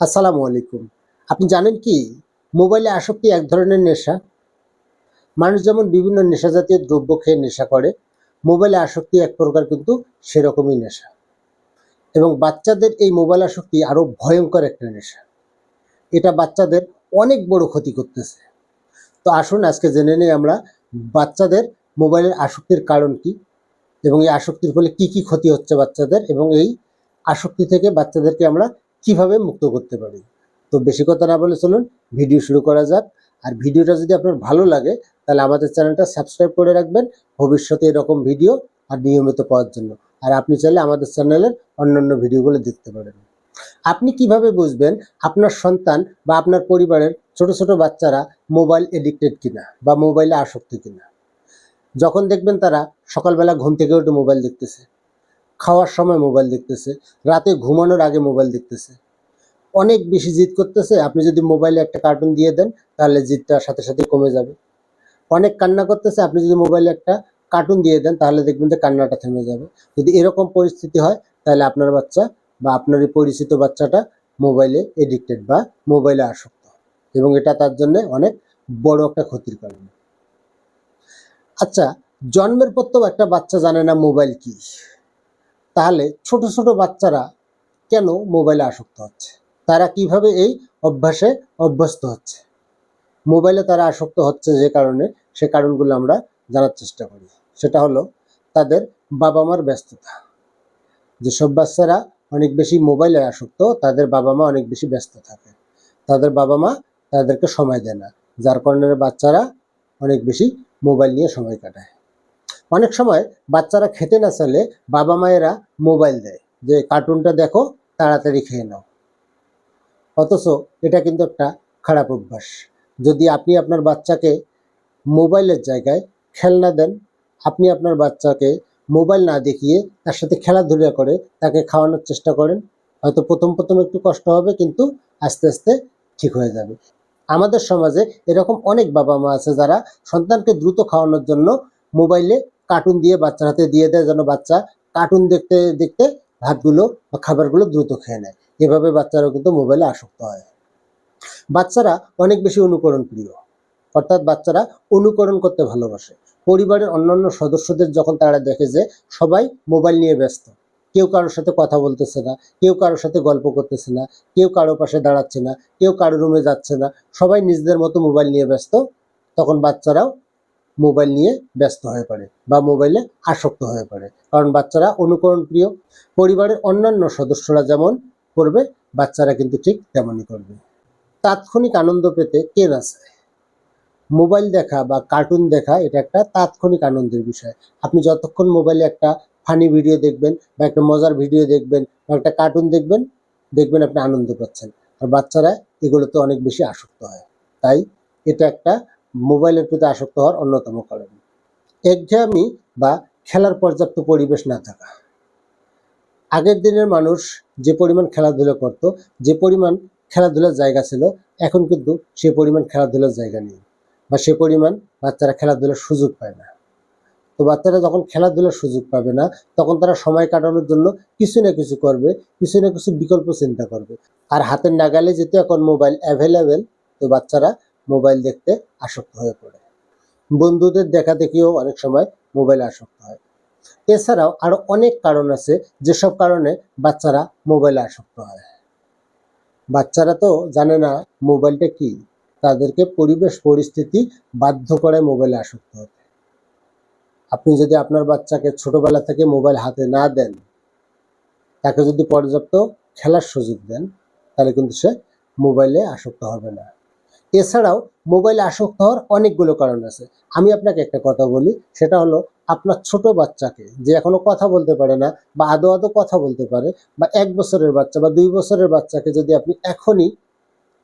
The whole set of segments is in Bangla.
আসসালামু আলাইকুম। আপনি জানেন কি, মোবাইলে আসক্তি এক ধরনের নেশা। মানুষ যেমন বিভিন্ন নেশা জাতীয় দ্রব্য খেয়ে নেশা করে, মোবাইলে আসক্তি এক প্রকার কিন্তু সেরকমই নেশা। এবং বাচ্চাদের এই মোবাইল আসক্তি আরও ভয়ঙ্কর একটা নেশা। এটা বাচ্চাদের অনেক বড় ক্ষতি করতেছে। তো আসুন আজকে জেনে নেই আমরা বাচ্চাদের মোবাইলের আসক্তির কারণ কি এবং এই আসক্তির ফলে কি কি ক্ষতি হচ্ছে বাচ্চাদের এবং এই আসক্তি থেকে বাচ্চাদেরকে আমরা কীভাবে মুক্ত করতে পারি? তো বেশি কথা না বলে চলুন, ভিডিও শুরু করা যাক। আর ভিডিওটা যদি আপনার ভালো লাগে, তাহলে আমাদের চ্যানেলটা সাবস্ক্রাইব করে রাখবেন। ভবিষ্যতে এরকম ভিডিও আর নিয়মিত পাওয়ার জন্য। আর আপনি চাইলে আমাদের চ্যানেলের অন্যান্য ভিডিওগুলো দেখতে পারেন। আপনি কীভাবে বুঝবেন আপনার সন্তান বা আপনার পরিবারের ছোট ছোট বাচ্চারা মোবাইল এডিক্টেড কিনা বা মোবাইলে আসক্ত কিনা? যখন দেখবেন তারা সকালবেলা ঘুম থেকে উঠে মোবাইল দেখতেছে খাওয়ার সময় মোবাইল দেখতেছে, রাতে ঘুমানোর আগে মোবাইল দেখতেছে। অনেক বেশি জিদ করতেছে, আপনি যদি মোবাইলে একটা কার্টুন দিয়ে দেন, তাহলে জিদটা সাথে সাথে কমে যাবে। অনেক কান্না করতেছে, আপনি যদি মোবাইলে একটা কার্টুন দিয়ে দেন, তাহলে দেখবেন যে কান্নাটা থেমে যাবে। যদি এরকম পরিস্থিতি হয়, তাহলে আপনার বাচ্চা বা আপনার পরিচিত বাচ্চাটা মোবাইলে এডিক্টেড বা মোবাইলে আসক্ত। এবং এটা তার জন্য অনেক বড় একটা ক্ষতির কারণ। আচ্ছা জন্মের পর তো একটা বাচ্চা জানে না মোবাইল কি। তাহলে ছোট ছোট বাচ্চারা কেন মোবাইলে আসক্ত হচ্ছে? তারা কীভাবে এই অভ্যাসে অভ্যস্ত হচ্ছে? মোবাইলে তারা আসক্ত হচ্ছে যে কারণে, সে কারণগুলো আমরা জানার চেষ্টা করি। সেটা হলো তাদের বাবা মার ব্যস্ততা। যেসব বাচ্চারা অনেক বেশি মোবাইলে আসক্ত, তাদের বাবা মা অনেক বেশি ব্যস্ত থাকে। তাদের বাবা মা তাদেরকে সময় দেয় না, যার কারণে বাচ্চারা অনেক বেশি মোবাইল নিয়ে সময় কাটায়। অনেক সময় বাচ্চারা খেতে না চাইলে বাবা মায়েরা মোবাইল দেয় যে, কার্টুনটা দেখো, তাড়াতাড়ি খেয়ে নাও। অথচ এটা কিন্তু একটা খারাপ অভ্যাস। যদি আপনি আপনার বাচ্চাকে মোবাইলের জায়গায় খেলনা দেন, আপনি আপনার বাচ্চাকে মোবাইল না দেখিয়ে তার সাথে খেলাধুলা করে তাকে খাওয়ানোর চেষ্টা করেন, হয়তো প্রথম প্রথম একটু কষ্ট হবে, কিন্তু আস্তে আস্তে ঠিক হয়ে যাবে। আমাদের সমাজে এরকম অনেক বাবা মা আছে যারা সন্তানকে দ্রুত খাওয়ানোর জন্য মোবাইলে কার্টুন দিয়ে বাচ্চার হাতে দিয়ে দেয় যেন বাচ্চা কার্টুন দেখতে দেখতে ভাতগুলো বা খাবারগুলো দ্রুত খেয়ে নেয়। এভাবে বাচ্চারাও কিন্তু মোবাইলে আসক্ত হয়। বাচ্চারা অনেক বেশি অনুকরণ প্রিয়। অর্থাৎ বাচ্চারা অনুকরণ করতে ভালোবাসে। পরিবারের অন্যান্য সদস্যদের যখন তারা দেখে যে সবাই মোবাইল নিয়ে ব্যস্ত, কেউ কারোর সাথে কথা বলতেছে না, কেউ কারোর সাথে গল্প করতেছে না, কেউ কারোর পাশে দাঁড়াচ্ছে না, কেউ কারও রুমে যাচ্ছে না, সবাই নিজেদের মতো মোবাইল নিয়ে ব্যস্ত, তখন বাচ্চারাও মোবাইল নিয়ে ব্যস্ত হয়ে পড়ে বা মোবাইলে আসক্ত হয়ে পড়ে। কারণ বাচ্চারা অনুকরণ প্রিয় পরিবারের অন্যান্য সদস্যরা যেমন করবে, বাচ্চারা কিন্তু ঠিক তেমনই করবে। তাৎক্ষণিক আনন্দ পেতে কে না চায় মোবাইল দেখা বা কার্টুন দেখা, এটা একটা তাৎক্ষণিক আনন্দের বিষয়। আপনি যতক্ষণ মোবাইলে একটা ফানি ভিডিও দেখবেন বা একটা মজার ভিডিও দেখবেন বা একটা কার্টুন দেখবেন দেখবেন আপনি আনন্দ পাচ্ছেন। আর বাচ্চারা এগুলোতে অনেক বেশি আসক্ত হয়। তাই এটা একটা মোবাইলের প্রতি আসক্ত হওয়ার অন্যতম কারণ। একঘেয়ামি বা খেলার পর্যাপ্ত পরিবেশ না থাকা। আগের দিনের মানুষ যে পরিমাণ খেলাধুলা করত, যে পরিমাণ খেলাধুলার জায়গা ছিল, এখন কিন্তু সে পরিমাণ খেলাধুলার জায়গা নেই বা সে পরিমাণ বাচ্চারা খেলাধুলার সুযোগ পায় না। তো বাচ্চারা যখন খেলাধুলার সুযোগ পাবে না, তখন তারা সময় কাটানোর জন্য কিছু না কিছু করবে, কিছু না কিছু বিকল্প চিন্তা করবে। আর হাতের নাগালে যেহেতু এখন মোবাইল অ্যাভেলেবেল তো বাচ্চারা মোবাইল দেখতে আসক্ত হয়ে পড়ে। বন্ধুদের দেখা দেখিও অনেক সময় মোবাইলে আসক্ত হয়। এছাড়াও আরও অনেক কারণ আছে যেসব কারণে বাচ্চারা মোবাইলে আসক্ত হয়। বাচ্চারা তো জানে না মোবাইলটা কি, তাদেরকে পরিবেশ, পরিস্থিতি বাধ্য করে মোবাইলে আসক্ত হতে। আপনি যদি আপনার বাচ্চাকে ছোটবেলা থেকে মোবাইল হাতে না দেন, তাকে যদি পর্যাপ্ত খেলার সুযোগ দেন, তাহলে কিন্তু সে মোবাইলে আসক্ত হবে না। এছাড়াও মোবাইলে আসক্ত হওয়ার অনেকগুলো কারণ আছে। আমি আপনাকে একটা কথা বলি, সেটা হলো আপনার ছোট বাচ্চাকে যে এখনও কথা বলতে পারে না বা আদো আদো কথা বলতে পারে বা এক বছরের বাচ্চা বা দুই বছরের বাচ্চাকে যদি আপনি এখনই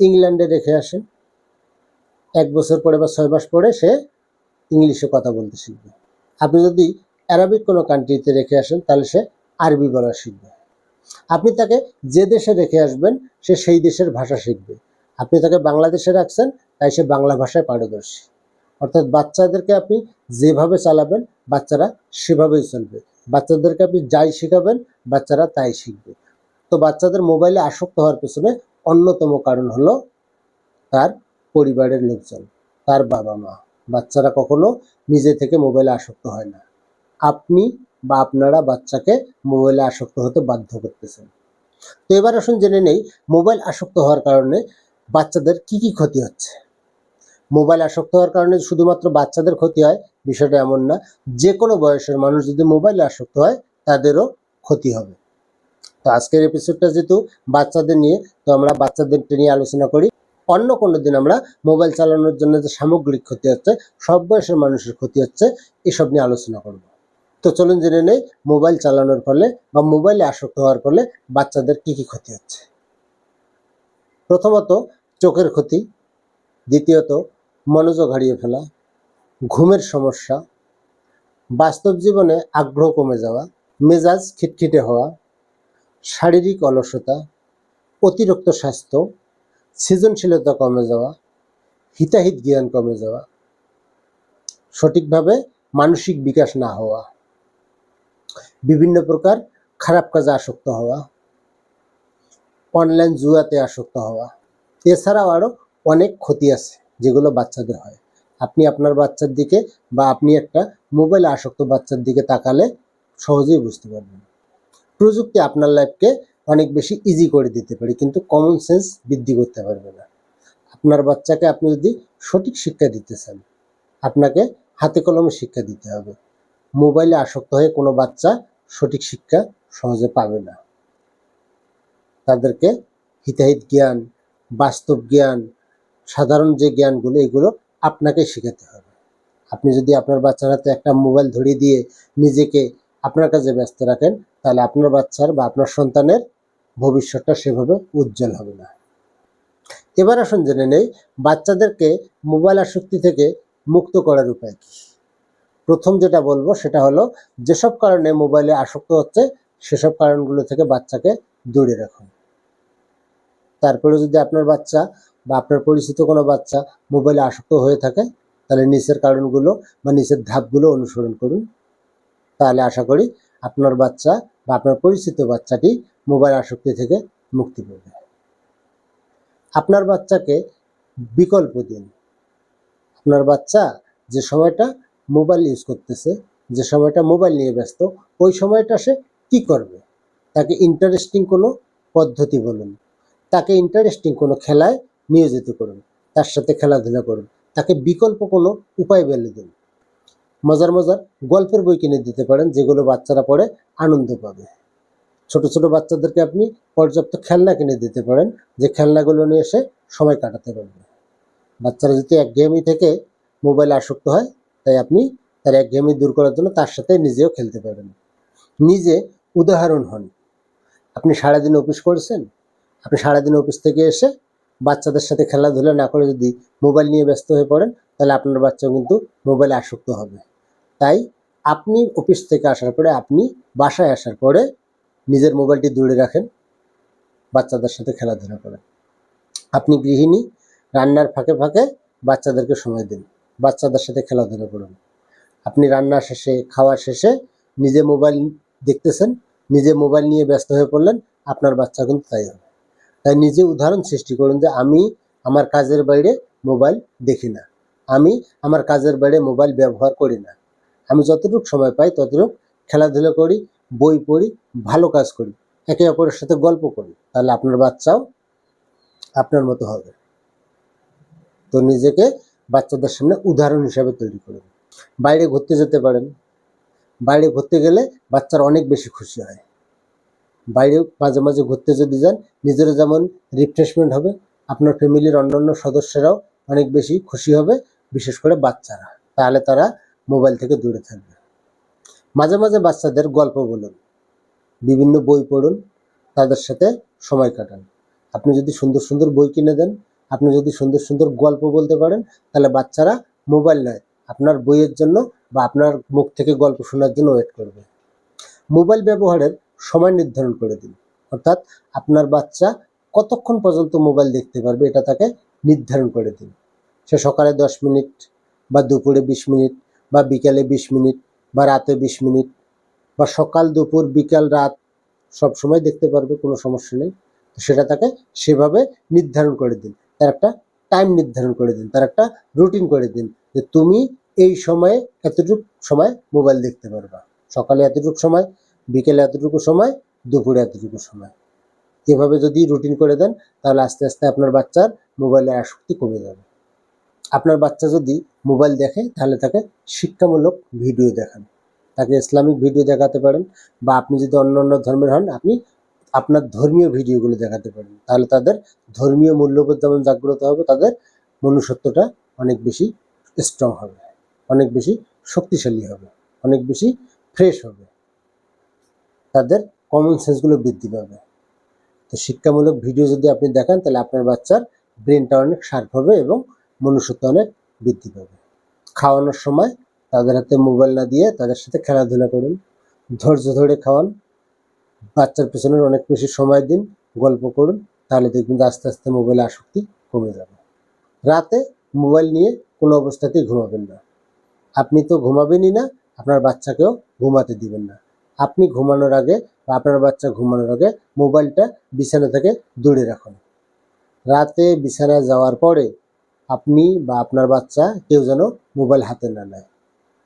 ইংল্যান্ডে রেখে আসেন, এক বছর পরে বা ছয় মাস পরে সে ইংলিশে কথা বলতে শিখবে। আপনি যদি অ্যারাবিক কোনো কান্ট্রিতে রেখে আসেন, তাহলে সে আরবি বলা শিখবে। আপনি তাকে যে দেশে রেখে আসবেন, সে সেই দেশের ভাষা শিখবে। আপনি তাকে বাংলাদেশে রাখছেন, তাই সে বাংলা ভাষায় পারদর্শী। অর্থাৎ বাচ্চাদেরকে আপনি যেভাবে চালাবেন, বাচ্চারা সেভাবেই চলবে। বাচ্চাদেরকে আপনি যাই শেখাবেন, বাচ্চারা তাই শিখবে। তো বাচ্চাদের মোবাইলে আসক্ত হওয়ার পেছনে অন্যতম কারণ হলো তার পরিবারের লোকজন, তার বাবা মা বাচ্চারা কখনো নিজে থেকে মোবাইলে আসক্ত হয় না। আপনি বা আপনারা বাচ্চাকে মোবাইলে আসক্ত হতে বাধ্য করতেছেন। তো এবার আসুন জেনে নেই, মোবাইল আসক্ত হওয়ার কারণে বাচ্চাদের কি কি ক্ষতি হচ্ছে? মোবাইল আসক্ত হওয়ার কারণে শুধুমাত্র বাচ্চাদের ক্ষতি হয়, বিষয়টা এমন না। যে কোনো বয়সের মানুষ যদি মোবাইলে আসক্ত হয়, তাদেরও ক্ষতি হবে। তো আজকের এপিসোডটা যেহেতু বাচ্চাদের নিয়ে, তো আমরা বাচ্চাদেরকে নিয়ে আলোচনা করি। অন্য কোনো দিন আমরা মোবাইল চালানোর জন্য যে সামগ্রিক ক্ষতি হচ্ছে, সব বয়সের মানুষের ক্ষতি হচ্ছে, এসব নিয়ে আলোচনা করব। তো চলুন জেনে নেই, মোবাইল চালানোর ফলে বা মোবাইলে আসক্ত হওয়ার ফলে বাচ্চাদের কি কি ক্ষতি হচ্ছে। প্রথমত চোখের ক্ষতি, দ্বিতীয়ত মনোযোগ হারিয়ে ফেলা, ঘুমের সমস্যা, বাস্তব জীবনে আগ্রহ কমে যাওয়া, মেজাজ খিটখিটে হওয়া, শারীরিক অলসতা, অতিরিক্ত স্বাস্থ্য, সৃজনশীলতা কমে যাওয়া, হিতাহিত জ্ঞান কমে যাওয়া, সঠিকভাবে মানসিক বিকাশ না হওয়া, বিভিন্ন প্রকার খারাপ কাজে আসক্ত হওয়া অনলাইন জুয়াতে আসক্ত হওয়া। এছাড়াও আরও অনেক ক্ষতি আছে যেগুলো বাচ্চাদের হয়। আপনি আপনার বাচ্চার দিকে বা আপনি একটা মোবাইলে আসক্ত বাচ্চার দিকে তাকালে সহজেই বুঝতে পারবেন। প্রযুক্তি আপনার লাইফকে অনেক বেশি ইজি করে দিতে পারে, কিন্তু কমন সেন্স বৃদ্ধি করতে পারবে না। আপনার বাচ্চাকে আপনি যদি সঠিক শিক্ষা দিতে চান, আপনাকে হাতে কলমে শিক্ষা দিতে হবে। মোবাইলে আসক্ত হয়ে কোনো বাচ্চা সঠিক শিক্ষা সহজে পাবে না। তাদেরকে হিতাহিত জ্ঞান, বাস্তব জ্ঞান, সাধারণ যে জ্ঞানগুলো, এগুলো আপনাকে শেখাতে হবে। আপনি যদি আপনার বাচ্চার হাতে একটা মোবাইল ধরিয়ে দিয়ে নিজেকে আপনার কাছে ব্যস্ত রাখেন, তাহলে আপনার বাচ্চার বা আপনার সন্তানের ভবিষ্যৎটা সেভাবে উজ্জ্বল হবে না। এবার আসুন জেনে নেই, বাচ্চাদেরকে মোবাইল আসক্তি থেকে মুক্ত করার উপায় কী? প্রথম যেটা বলব, সেটা হলো যেসব কারণে মোবাইলে আসক্ত হচ্ছে, সেসব কারণগুলো থেকে বাচ্চাকে দূরে রাখুন। তারপরে যদি আপনার বাচ্চা বা আপনার পরিচিত কোনো বাচ্চা মোবাইলে আসক্ত হয়ে থাকে, তাহলে নিচের কারণগুলো বা নিচের ধাপগুলো অনুসরণ করুন। তাহলে আশা করি আপনার বাচ্চা বা আপনার পরিচিত বাচ্চাটি মোবাইল আসক্তি থেকে মুক্তি পাবে। আপনার বাচ্চাকে বিকল্প দিন। আপনার বাচ্চা যে সময়টা মোবাইল ইউজ করতেছে, যে সময়টা মোবাইল নিয়ে ব্যস্ত, ওই সময়টা সে কী করবে? তাকে ইন্টারেস্টিং কোনো পদ্ধতি বলুন। তাকে ইন্টারেস্টিং কোনো খেলায় নিয়োজিত করুন, তার সাথে খেলাধুলা করুন, তাকে বিকল্প কোনো উপায় বেলে দিন। মজার মজার গল্পের বই কিনে দিতে পারেন, যেগুলো বাচ্চারা পড়ে আনন্দ পাবে। ছোট ছোট বাচ্চাদেরকে আপনি পর্যাপ্ত খেলনা কিনে দিতে পারেন, যে খেলনাগুলো নিয়ে এসে সময় কাটাতে পারবে। বাচ্চারা যদি একঘেয়েমি থেকে মোবাইলে আসক্ত হয়, তাই আপনি তার একঘেয়েমি দূর করার জন্য তার সাথে নিজেও খেলতে পারেন। নিজে উদাহরণ হন। আপনি সারাদিন অফিস করেছেন? আপনি সারাদিন অফিস থেকে এসে বাচ্চাদের সাথে খেলাধুলা না করে যদি মোবাইল নিয়ে ব্যস্ত হয়ে পড়েন, তাহলে আপনার বাচ্চাও কিন্তু মোবাইলে আসক্ত হবে। তাই আপনি অফিস থেকে আসার পরে, আপনি বাসায় আসার পরে নিজের মোবাইলটি দূরে রাখেন, বাচ্চাদের সাথে খেলাধুলা করেন। আপনি গৃহিণী, রান্নার ফাঁকে ফাঁকে বাচ্চাদেরকে সময় দিন, বাচ্চাদের সাথে খেলাধুলা করুন। আপনি রান্না শেষে, খাওয়া শেষে নিজে মোবাইল দেখতেছেন, নিজে মোবাইল নিয়ে ব্যস্ত হয়ে পড়লেন, আপনার বাচ্চা কিন্তু তাই হবে। নিজে উদাহরণ সৃষ্টি করুন যে আমি আমার কাজের বাইরে মোবাইল দেখি না। আমি আমার কাজের বাইরে মোবাইল ব্যবহার করি না। আমি যতটুকু সময় পাই ততটুকু খেলাধুলা করি, বই পড়ি, ভালো কাজ করি, একে অপরের সাথে গল্প করি। তাহলে আপনার বাচ্চাও আপনার মতো হবে। তো নিজেকে বাচ্চাদের সামনে উদাহরণ হিসাবে তৈরি করুন। বাইরে ঘুরতে যেতে পারেন। বাইরে ঘুরতে গেলে বাচ্চারা অনেক বেশি খুশি হয়। বাইরে মাঝে মাঝে ঘুরতে যদি যান, নিজেরও যেমন রিফ্রেশমেন্ট হবে, আপনার ফ্যামিলির অন্যান্য সদস্যরাও অনেক বেশি খুশি হবে, বিশেষ করে বাচ্চারা। তাহলে তারা মোবাইল থেকে দূরে থাকবে। মাঝে মাঝে বাচ্চাদের গল্প বলুন, বিভিন্ন বই পড়ুন, তাদের সাথে সময় কাটান। আপনি যদি সুন্দর সুন্দর বই কিনে দেন, আপনি যদি সুন্দর সুন্দর গল্প বলতে পারেন, তাহলে বাচ্চারা মোবাইল নয়, আপনার বইয়ের জন্য বা আপনার মুখ থেকে গল্প শোনার জন্য ওয়েট করবে। মোবাইল ব্যবহারের সময় নির্ধারণ করে দিন। অর্থাৎ আপনার বাচ্চা কতক্ষণ পর্যন্ত মোবাইল দেখতে পারবে এটা তাকে নির্ধারণ করে দিন। সে সকালে দশ মিনিট বা দুপুরে বিশ মিনিট বা বিকালে বিশ মিনিট বা রাতে বিশ মিনিট বা সকাল, দুপুর, বিকাল, রাত সব সময় দেখতে পারবে, কোনো সমস্যা নেই। তো সেটা তাকে সেভাবে নির্ধারণ করে দিন। তার একটা টাইম নির্ধারণ করে দিন, তার একটা রুটিন করে দিন যে তুমি এই সময়ে এতটুকু সময় মোবাইল দেখতে পারবা। সকালে এতটুকু সময় বিকেলে এতটুকু সময়, দুপুরে এতটুকু সময়। এভাবে যদি রুটিন করে দেন, তাহলে আস্তে আস্তে আপনার বাচ্চার মোবাইলের আসক্তি কমে যাবে। আপনার বাচ্চা যদি মোবাইল দেখে, তাহলে তাকে শিক্ষামূলক ভিডিও দেখান। তাকে ইসলামিক ভিডিও দেখাতে পারেন, বা আপনি যদি অন্য অন্য ধর্মের হন, আপনি আপনার ধর্মীয় ভিডিওগুলো দেখাতে পারেন। তাহলে তাদের ধর্মীয় মূল্যবোধ যেমন জাগ্রত হবে, তাদের মনুষ্যত্বটা অনেক বেশি স্ট্রং হবে, অনেক বেশি শক্তিশালী হবে, অনেক বেশি ফ্রেশ হবে। তাদের কমন সেন্সগুলো বৃদ্ধি পাবে। তো শিক্ষামূলক ভিডিও যদি আপনি দেখান, তাহলে আপনার বাচ্চার ব্রেনটা অনেক শার্প হবে এবং মনুষ্যত্ব অনেক বৃদ্ধি পাবে। খাওয়ানোর সময় তাদের হাতে মোবাইল না দিয়ে তাদের সাথে খেলাধুলা করুন, ধৈর্য ধরে খাওয়ান, বাচ্চার পেছনে অনেক বেশি সময় দিন, গল্প করুন, তাহলে দেখবেন আস্তে আস্তে মোবাইলে আসক্তি কমে যাবে। রাতে মোবাইল নিয়ে কোনো অবস্থাতেই ঘুমাবেন না। আপনি তো ঘুমাবেনই না, আপনার বাচ্চাকেও ঘুমাতে দিবেন না। আপনি ঘুমানোর আগে বা আপনার বাচ্চা ঘুমানোর আগে মোবাইলটা বিছানা থেকে দূরে রাখুন। রাতে বিছানায় যাওয়ার পরে আপনি বা আপনার বাচ্চা কেউ যেন মোবাইল হাতে না নেয়।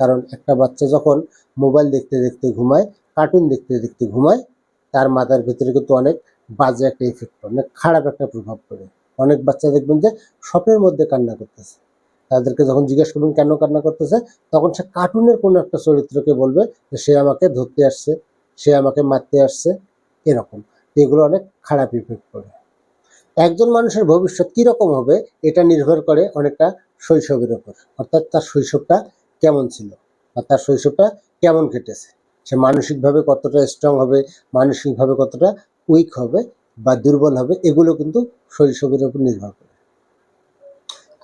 কারণ একটা বাচ্চা যখন মোবাইল দেখতে দেখতে ঘুমায়, কার্টুন দেখতে দেখতে ঘুমায়, তার মাথার ভিতরে কিন্তু অনেক বাজে একটা ইফেক্ট পড়ে, অনেক খারাপ একটা প্রভাব পড়ে। অনেক বাচ্চা দেখবেন যে স্বপ্নের মধ্যে কান্না করতেছে। তাদেরকে যখন জিজ্ঞেস করবেন কেন কান্না করতেছে, তখন সে কার্টুনের কোনো একটা চরিত্রকে বলবে যে সে আমাকে ধরতে আসছে, সে আমাকে মারতে আসছে, এরকম। এগুলো অনেক খারাপ ইফেক্ট পড়ে একজন মানুষের ভবিষ্যৎ কীরকম হবে, এটা নির্ভর করে অনেকটা শৈশবের ওপর অর্থাৎ তার শৈশবটা কেমন ছিল বা তার শৈশবটা কেমন কেটেছে? সে মানসিকভাবে কতটা স্ট্রং হবে, মানসিকভাবে কতটা উইক হবে বা দুর্বল হবে, এগুলো কিন্তু শৈশবের উপর নির্ভর করে।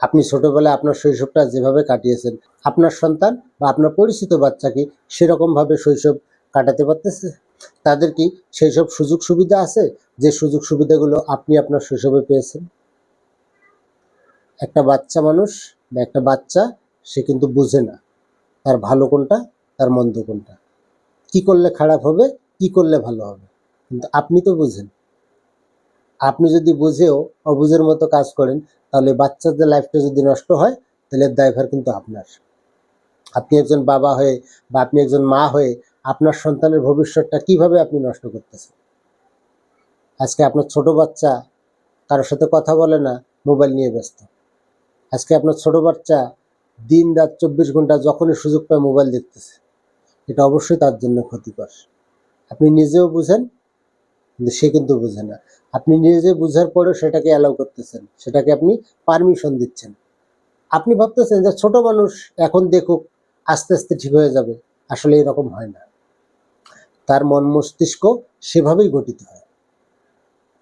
আপনি ছোটবেলায় আপনার শৈশবটা যেভাবে কাটিয়েছেন, আপনার সন্তান বা আপনার পরিচিত বাচ্চাকে সেরকমভাবে শৈশব কাটাতে পারতেছে? তাদের কি সেই সব সুযোগ সুবিধা আছে যে সুযোগ সুবিধাগুলো আপনি আপনার শৈশবে পেয়েছেন? একটা বাচ্চা মানুষ বা একটা বাচ্চা, সে কিন্তু বুঝে না তার ভালো কোনটা, তার মন্দ কোনটা। কি করলে খারাপ হবে, কি করলে ভালো হবে? কিন্তু আপনি তো বুঝেন। আপনি যদি বুঝেও অবুঝের মতো কাজ করেন, তাহলে বাচ্চাদের লাইফটা যদি নষ্ট হয়, তাহলে দায়ভার কিন্তু আপনার। আপনি একজন বাবা হয়ে বা আপনি একজন মা হয়ে আপনার সন্তানের ভবিষ্যৎটা কীভাবে আপনি নষ্ট করতেছেন? আজকে আপনার ছোট বাচ্চা কারোর সাথে কথা বলে না মোবাইল নিয়ে ব্যস্ত। আজকে আপনার ছোট বাচ্চা দিন রাত চব্বিশ ঘণ্টা যখনই সুযোগ পায় মোবাইল দেখতেছে। এটা অবশ্যই তার জন্য ক্ষতিকর। আপনি নিজেও বুঝেন কিন্তু সে কিন্তু বুঝে না। আপনি নিজে বুঝার পরেও সেটাকে অ্যালাউ করতেছেন, সেটাকে আপনি পারমিশন দিচ্ছেন। আপনি ভাবতেছেন যে ছোট মানুষ এখন দেখুক আস্তে আস্তে ঠিক হয়ে যাবে, আসলে এরকম হয় না। তার মন মস্তিষ্ক সেভাবেই গঠিত হয়।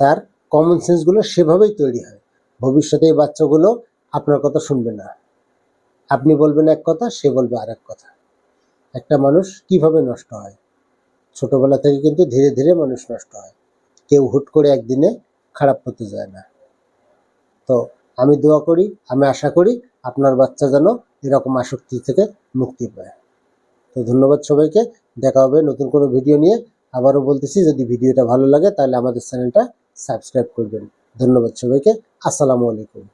তার কমন সেন্সগুলো সেভাবেই তৈরি হয়। ভবিষ্যতে এই বাচ্চাগুলো আপনার কথা শুনবে না। আপনি বলবেন এক কথা, সে বলবে আর এক কথা। একটা মানুষ কীভাবে নষ্ট হয়? ছোটবেলা থেকে কিন্তু ধীরে ধীরে মানুষ নষ্ট হয়। কেউ হুট করে একদিনে খারাপ হতে যায় না। তো আমি দোয়া করি, আমি আশা করি আপনার বাচ্চা যেন এরকম আসক্তি থেকে মুক্তি পায়। তো ধন্যবাদ সবাইকে, দেখা হবে নতুন কোনো ভিডিও নিয়ে। আবারও বলতেছি, যদি ভিডিওটা ভালো লাগে তাহলে আমাদের চ্যানেলটা সাবস্ক্রাইব করবেন। ধন্যবাদ সবাইকে, আসসালামু আলাইকুম।